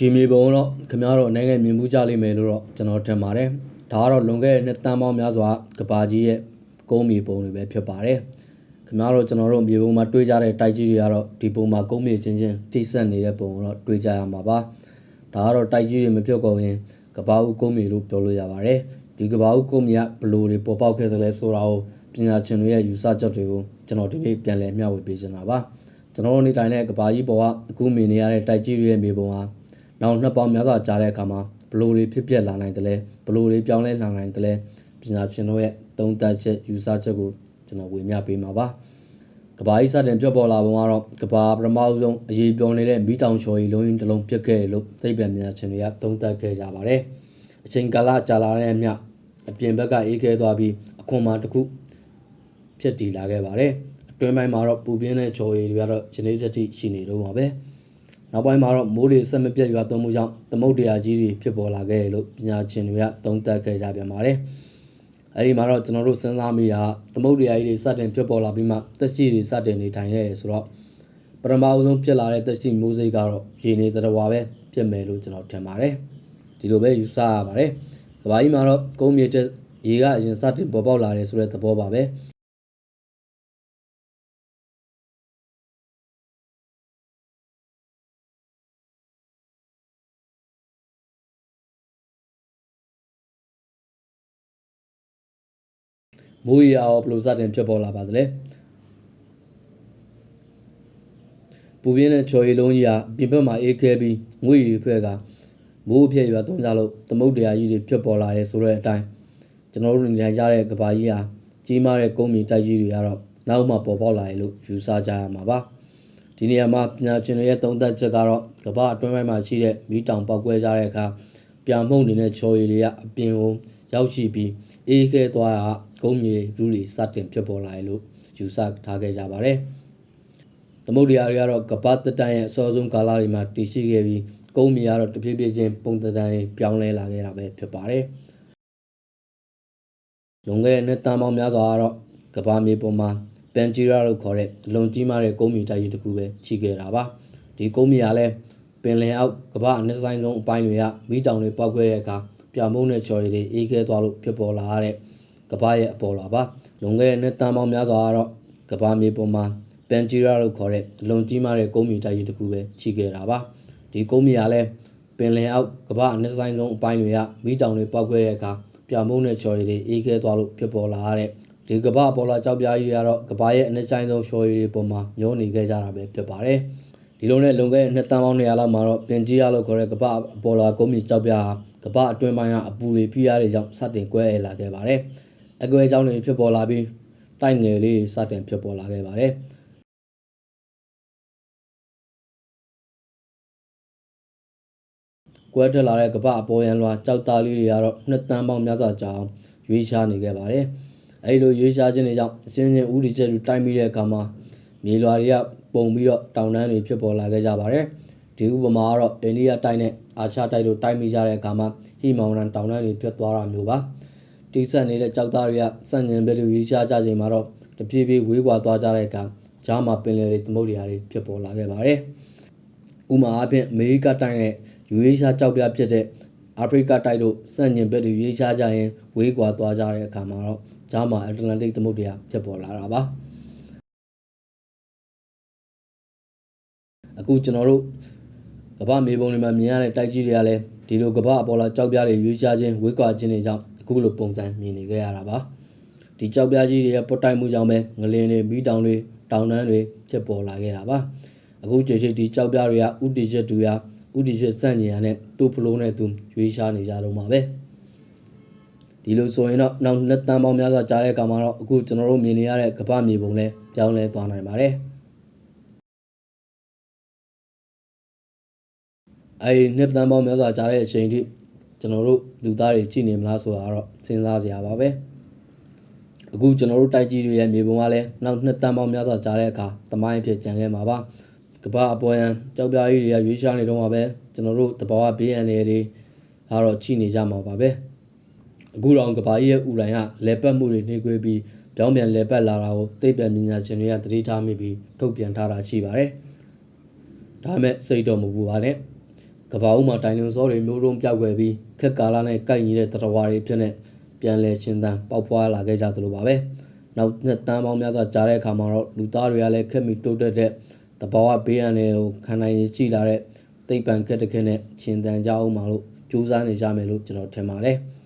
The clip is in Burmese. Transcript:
ဒီမြေပုံတော့ခင်ဗျားတို့နိုင်ငံမြင်မှုကြလိမ့်မယ်လို့တော့ကျွန်တော်ထင်ပါတယ်ဒါကတော့လွန်ခဲ့တဲ့နှစ်တန်းပေါင်းများစွာကဘာကြီးရဲ့ကုန်းမြေပုံတွေပဲဖြစ်ပါတယ်ခင်ဗျားတို့ကျွန်တော်တို့မြေပုံမှာတွေ့ကြတဲ့တိုက်ကြီးတွေကတော့ဒီပုံမှာကုန်းမြေချင်းချင်းတိဆက်နေတဲ့ပုံကိုတော့တွေ့ကြရမှာပါဒါကတော့တိုက်ကြီးတွေမပြုတ်ကုန်ရင်ကဘာဦးကုန်းမြေလို့ပြောလို့ရပါတယ်ဒီကဘာဦးကုန်းမြေကဘလို့တွေပေါ်ပေါက်ခဲ့သလဲဆိုတာကိုပညာရှင်တွေရဲ့ယူဆချက်တွေကိုကျွန်တော်ဒီနေ့ပြန်လည်မျှဝေပေးချင်တာပါကျွန်တော်တို့နေတိုင်းတဲ့ကဘာကြီးပေါ်ကအခုမြင်နေရတဲ့တိုက်ကြီးတွေရဲ့မြေပုံဟာ နောက်နှစ်ပေါင်းများစွာကြာတဲ့အခါမှာဘလို့တွေဖြစ်ပျက်လာနိုင်တယ်လဲဘလို့တွေပြောင်းလဲလာနိုင်တယ်လဲပညာရှင်တို့ရဲ့သုံးသပ်ချက်ယူဆချက်ကိုကျွန်တော်ဝေမျှပေးမှာပါကဘာကြီးစတင်ပြတ်ပေါ်လာပုံကတော့ကဘာပထမဆုံးအရေးပြောင်းနေတဲ့မိတောင်ချော်ကြီးလုံးရင်တစ်လုံးပြတ်ခဲ့တယ်လို့သိပ္ပံပညာရှင်တွေကသုံးသပ်ခဲ့ကြပါတယ်အချိန်ကာလကြာလာတဲ့အမျှအပြင်ဘက်ကအေးခဲသွားပြီးအခွန်မှာတစ်ခုဖြစ်တည်လာခဲ့ပါတယ်အတွင်းပိုင်းမှာတော့ပူပြင်းတဲ့ချော်ရည်တွေကတော့ယနေ့တစ်ထိရှိနေတော့ပါပဲ နောက်ပိုင်းမှာတော့မိုးတွေဆက်မပြတ်ရွာသွန်းမှုကြောင့်သမုတ်တရားကြီးတွေဖြစ်ပေါ်လာခဲ့တယ်လို့ပညာရှင်တွေကသုံးသပ်ခဲ့ကြပြန်ပါတယ်။အဲဒီမှာတော့ကျွန်တော်တို့စဉ်းစားမိတာကသမုတ်တရားကြီးတွေစတင်ဖြစ်ပေါ်လာပြီးမှသက်ရှိတွေစတင်နေထိုင်ခဲ့တယ်ဆိုတော့ပထမအဆုံးဖြစ်လာတဲ့သက်ရှိမျိုးစိတ်ကတော့ရေနေသတ္တဝါပဲဖြစ်မယ်လို့ကျွန်တော်ထင်ပါတယ်။ဒီလိုပဲယူဆရပါတယ်။ကဘာကြီးမှာတော့ကုန်းမြေတက်ရေကအရင်စတင်ပေါ်ပေါက်လာတယ်ဆိုတဲ့သဘောပါပဲ။ မိုးရေအောင်ဘယ်လိုစတင်ဖြစ်ပေါ်လာပါသလဲပူပြင်းတဲ့ချော်ရီလုံးကြီးဟာပြင်ပမှာအေးခဲပြီးငွေရီဖွဲ့ကမိုးအဖြစ်ရွာသွန်းကြလို့သမုတ်တရားကြီးတွေဖြစ်ပေါ်လာရဲဆိုတဲ့အတိုင်းကျွန်တော်တို့နေထိုင်ကြတဲ့ကဘာကြီးဟာကြီးမားတဲ့ကုန်းမြေတိုက်ကြီးတွေကတော့နောက်မှပေါ်ပေါက်လာရလို့ယူဆကြရမှာပါဒီနေရာမှာပညာရှင်တွေရဲ့သုံးသပ်ချက်ကတော့ကဘာအတွင်းပိုင်းမှာရှိတဲ့မီးတောင်ပောက်ကွဲကြတဲ့အခါ ပြာမှုန့်နေတဲ့ချော်ရည်တွေကအပြင်ကိုရောက်ရှိပြီးအေးခဲသွားတာကုန်းမြေလူတွေစတင်ဖြစ်ပေါ်လာရလို့ယူဆထားခဲ့ကြပါတယ်။သမုဒ္ဒရာတွေကတော့ကပတ်တတန်ရဲ့အစောဆုံးကာလတွေမှာတည်ရှိခဲ့ပြီးကုန်းမြေကတော့တဖြည်းဖြည်းချင်းပုံသဏ္ဍာန်တွေပြောင်းလဲလာခဲ့တာပဲဖြစ်ပါတယ်။လွန်ခဲ့တဲ့နှစ်တန်းပေါင်းများစွာကတော့ကဘာမြေပေါ်မှာပန်ဂျီရာလို့ခေါ်တဲ့အလွန်ကြီးမားတဲ့ကုန်းမြေတိုက်ကြီးတစ်ခုပဲရှိခဲ့တာပါ။ဒီကုန်းမြေကလည်း ပင်လယ်အောက်ကဘာအနည်းဆိုင်ဆုံးအပိုင်းတွေကမိတောင်တွေပောက်ခွဲတဲ့အခါပြမုံနဲ့ချော်ရည်တွေအေးခဲသွားလို့ဖြစ်ပေါ်လာတဲ့ကဘာရဲ့အပေါ်လာပါလွန်ခဲ့တဲ့နှစ်တန်းပေါင်းများစွာကတော့ကဘာမြေပေါ်မှာပန်ဂျီရာလို့ခေါ်တဲ့အလွန်ကြီးမားတဲ့ကုန်းမြေတိုက်ကြီးတစ်ခုပဲရှိခဲ့တာပါဒီကုန်းမြေကလည်းပင်လယ်အောက်ကဘာအနည်းဆိုင်ဆုံးအပိုင်းတွေကမိတောင်တွေပောက်ခွဲတဲ့အခါပြမုံနဲ့ချော်ရည်တွေအေးခဲသွားလို့ဖြစ်ပေါ်လာတဲ့ဒီကဘာပေါ်လာကြောက်ပြားကြီးတွေကတော့ကဘာရဲ့အနည်းဆိုင်ဆုံးချော်ရည်တွေပေါ်မှာမျောနေခဲ့ကြတာပဲဖြစ်ပါတယ် ဒီလိုနဲ့လွန်ခဲ့တဲ့နှစ်တန်းပေါင်း200လောက်မှာတော့ပင်ကြီးရလို့ခေါ်တဲ့ကပအပေါ်လာကုန်းမြေကြောက်ပြားကပအတွင်းပိုင်းကအပူတွေပြရတဲ့ကြောင့်စတင်ကွဲလာခဲ့ပါတယ်။အကွဲကြောင့်တွေဖြစ်ပေါ်လာပြီးတိုက်ငယ်လေးစတင်ဖြစ်ပေါ်လာခဲ့ပါတယ်။ကွဲထွက်လာတဲ့ကပအပေါ်ရန်လွာကြောက်သားလေးတွေကတော့နှစ်တန်းပေါင်းများစွာကြာအောင်ရွေးရှားနေခဲ့ပါတယ်။အဲဒီလိုရွေးရှားခြင်းတွေကြောင့်အချင်းချင်းဥတီချက်တွေတိုက်မိတဲ့အခါမှာမြေလွာတွေက ပုံပြီးတော့တောင်တန်းတွေဖြစ်ပေါ်လာခဲ့ကြပါတယ်။ဒီဥပမာကတော့အိန္ဒိယတိုက်နဲ့အာချတိုက်တို့တိုက်မိကြတဲ့အခါမှာဟိမောင်ရန်တောင်တန်းတွေဖြစ်သွားတာမျိုးပါ။တိဆက်နေတဲ့ကြောက်သားတွေကစန့်ကျင်ဘက်လိုရေးချကြချိန်မှာတော့တပြေးပြေးဝေးကွာသွားကြတဲ့အခါဂျားမှာပင်လယ်တွေသမုဒ္ဒရာတွေဖြစ်ပေါ်လာခဲ့ပါတယ်။ဥပမာအဖြစ်အမေရိကတိုက်နဲ့ယူရေးရှားကြောက်ပြဖြစ်တဲ့အာဖရိကတိုက်တို့စန့်ကျင်ဘက်တွေရေးချကြရင်ဝေးကွာသွားကြတဲ့အခါမှာတော့ဂျားမှာအတ္တလန်တိတ်သမုဒ္ဒရာဖြစ်ပေါ်လာတာပါ။ အခုကျွန်တော်တို့ကမ္ဘာမေပုံတွေမှာမြင်ရတဲ့တိုက်ကြီးတွေကလည်းဒီလိုကမ္ဘာအပေါ်လာကြောက်ပြားတွေရွေးချခြင်းဝေးကွာခြင်းတွေကြောင့်အခုလိုပုံစံမြင်နေကြရတာပါဒီကြောက်ပြားကြီးတွေရဲ့ပုတ်တိုက်မှုကြောင့်ပဲငလင်းတွေမိတောင်တွေတောင်တန်းတွေဖြစ်ပေါ်လာခဲ့တာပါအခုကြည့်ရှိဒီကြောက်ပြားတွေကဥတီချက်တူရဥတီချက်စန့်ကျင်ရနဲ့သူ့ဖလိုးနဲ့သူရွေးရှားနေကြတော့မှာပဲဒီလိုဆိုရင်တော့နောက်နှစ်တန်းပေါင်းများစွာကြားတဲ့အခါမှာတော့အခုကျွန်တော်တို့မြင်နေရတဲ့ကမ္ဘာမြေပုံလည်းပြောင်းလဲသွားနိုင်ပါတယ် အဲဒီနှစ်တန်းပေါင်းများစွာကြားတဲ့အချိန်ထိကျွန်တော်တို့လူသားတွေကြည့်နေမလားဆိုတာတော့စဉ်းစားစရာပါပဲအခုကျွန်တော်တို့တိုက်ကြီးတွေရဲ့မြေပုံကလည်းနောက်နှစ်တန်းပေါင်းများစွာကြားတဲ့အခါတမိုင်းအဖြစ်ကြံခဲ့မှာပါကဘာအပေါ်ယံကြောက်ပြားကြီးတွေကရွေးရှားနေတော့မှာပဲကျွန်တော်တို့တဘာဝဘေးအန္တရာယ်တွေကတော့ချိနေကြမှာပါပဲအခုတော့ကဘာကြီးရဲ့ဥရိုင်းကလဲပတ်မှုတွေနှိကွေးပြီးပြောင်းပြန်လဲပတ်လာတာကိုသိပ္ပံပညာရှင်တွေကသတိထားမိပြီးထုတ်ပြန်ထားတာရှိပါတယ်ဒါပေမဲ့စိတ်တော့မပူပါနဲ့ ကကဘာဦးမှာတိုင်လုံစောတွေမျိုးတုံးပြောက်ွယ်ပြီးခက်ကာလာနဲ့ကိုက်ညီတဲ့တရဝါတွေဖြစ်နေပြန်လဲရှင်သန်ပေါက်ဖွာလာခဲ့ကြသလိုပါပဲနောက်နှစ်တန်းပေါင်းများစွာကြားတဲ့အခါမှာတော့လူသားတွေကလည်းခက်မီတိုးတက်တဲ့တဘာဝဘေးရန်တွေကိုခံနိုင်ရည်ရှိလာတဲ့သိပ္ပံခက်တခက်နဲ့ရှင်သန်ကြအောင်မလို့ကြိုးစားနေကြမယ်လို့ကျွန်တော်ထင်ပါတယ်။